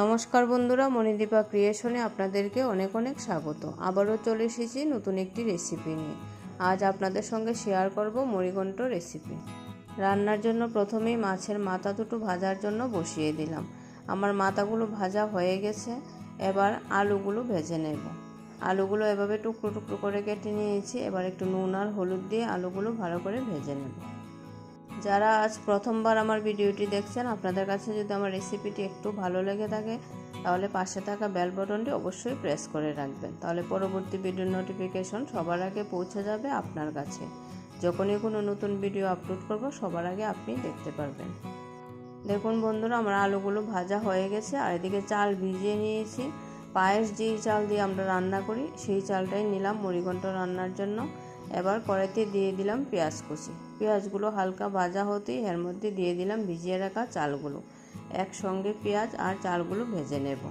নমস্কার বন্ধুরা, মণিদীপা ক্রিয়েশনে আপনাদেরকে অনেক অনেক স্বাগত। আবারও চলে এসেছি নতুন একটি রেসিপি নিয়ে। আজ আপনাদের সঙ্গে শেয়ার করব মরিঘণ্ট রেসিপি রান্নার জন্য প্রথমেই মাছের মাথা দুটো ভাজার জন্য বসিয়ে দিলাম। আমার মাথাগুলো ভাজা হয়ে গেছে, এবার আলুগুলো ভেজে নেব। আলুগুলো এভাবে টুকরো টুকরো করে কেটে নিয়েছি, এবার একটু নুন আর হলুদ দিয়ে আলুগুলো ভালো করে ভেজে নেব। যারা আজ প্রথমবার আমার ভিডিওটি দেখছেন, আপনাদের কাছে যদি আমার রেসিপিটি একটু ভালো লেগে থাকে, তাহলে পাশে থাকা বেল বটনটি অবশ্যই প্রেস করে রাখবেন। তাহলে পরবর্তী ভিডিওর নোটিফিকেশন সবার আগে পৌঁছে যাবে আপনার কাছে। যখনই কোনো নতুন ভিডিও আপলোড করব, সবার আগে আপনি দেখতে পারবেন। দেখুন বন্ধুরা, আমার আলুগুলো ভাজা হয়ে গেছে, আর এদিকে চাল ভিজিয়ে নিয়েছি। পায়েস যেই চাল দিয়ে আমরা রান্না করি, সেই চালটাই নিলাম মুড়িঘণ্ট রান্নার জন্য। এবার কড়াইতে দিয়ে দিলাম পেঁয়াজ কুচি। পেঁয়াজগুলো হালকা ভাজা হতেই এর মধ্যে দিয়ে দিলাম ভিজিয়ে রাখা চালগুলো। একসঙ্গে পেঁয়াজ আর চালগুলো ভেজে নেব।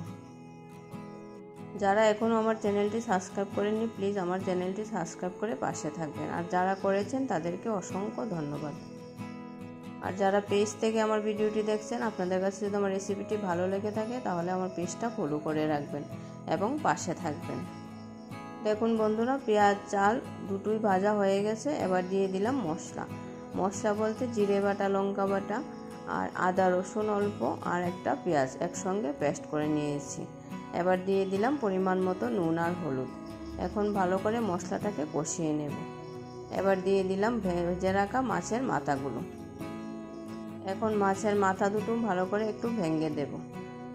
যারা এখনও আমার চ্যানেলটি সাবস্ক্রাইব করেননি, প্লিজ আমার চ্যানেলটি সাবস্ক্রাইব করে পাশে থাকবেন। আর যারা করেছেন, তাদেরকে অসংখ্য ধন্যবাদ। আর যারা পেজ থেকে আমার ভিডিওটি দেখছেন, আপনাদের কাছে যদি আমার রেসিপিটি ভালো লেগে থাকে, তাহলে আমার পেজটা ফলো করে রাখবেন এবং পাশে থাকবেন। দেখুন বন্ধুরা, পেঁয়াজ, চাল দুটোই ভাজা হয়ে গেছে। এবার দিয়ে দিলাম মশলা। মশলা বলতে জিরে বাটা, লঙ্কা বাটা আর আদা, রসুন অল্প আর একটা পেঁয়াজ একসঙ্গে পেস্ট করে নিয়েছি। এবার দিয়ে দিলাম পরিমাণ মতো নুন আর হলুদ। এখন ভালো করে মশলাটাকে কষিয়ে নেব। এবার দিয়ে দিলাম ভেজে রাখা মাছের মাথাগুলো। এখন মাছের মাথা দুটো ভালো করে একটু ভেঙে দেবো।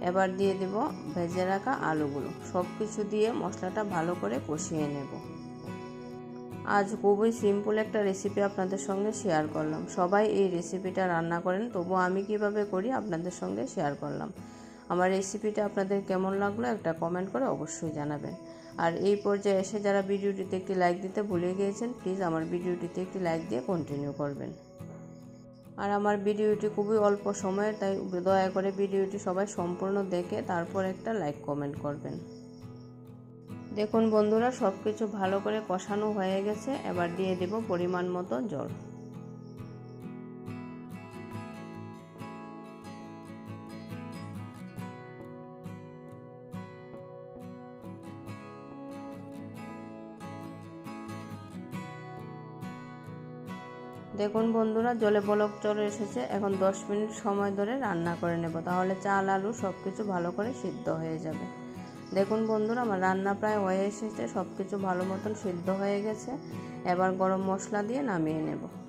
এবার দিয়ে দেব ভেজে রাখা আলুগুলো। সব কিছু দিয়ে মশলাটা ভালো করে কষিয়ে নেব। আজ খুবই সিম্পল একটা রেসিপি আপনাদের সঙ্গে শেয়ার করলাম। সবাই এই রেসিপিটা রান্না করেন, তবু আমি কীভাবে করি আপনাদের সঙ্গে শেয়ার করলাম। আমার রেসিপিটা আপনাদের কেমন লাগল একটা কমেন্ট করে অবশ্যই জানাবেন। আর এই পর্যায়ে এসে যারা ভিডিওটিতে একটি লাইক দিতে ভুলে গিয়েছেন প্লিজ আমার ভিডিওটিতে একটি লাইক দিয়ে কন্টিনিউ করবেন। আর আমার ভিডিওটি খুবই অল্প সময়ের তাই দয়া করে ভিডিওটি সবাই সম্পূর্ণ দেখে তারপর একটা লাইক কমেন্ট করবেন। দেখুন বন্ধুরা সব কিছু ভালো করে কষানো হয়ে গেছে। এবার দিয়ে দেব পরিমাণ মতো জল। দেখুন বন্ধুরা, জলে বলক চলে এসেছে। এখন দশ মিনিট সময় ধরে রান্না করে নেব। তাহলে চাল, আলু সব কিছু ভালো করে সিদ্ধ হয়ে যাবে। দেখুন বন্ধুরা, আমার রান্না প্রায় হয়ে এসেছে। সব কিছু ভালো মতন সিদ্ধ হয়ে গেছে। এবার গরম মশলা দিয়ে নামিয়ে নেব।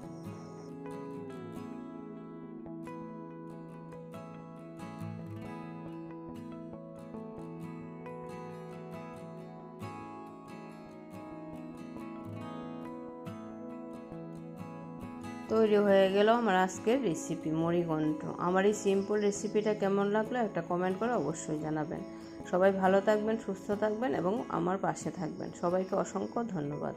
তৈরি হয়ে গেল আমার আজকের রেসিপি মুড়িঘণ্ট। আমার এই সিম্পল রেসিপিটা কেমন লাগল একটা কমেন্ট করে অবশ্যই জানাবেন। সবাই ভালো থাকবেন, সুস্থ থাকবেন এবং আমার পাশে থাকবেন। সবাইকে অসংখ্য ধন্যবাদ।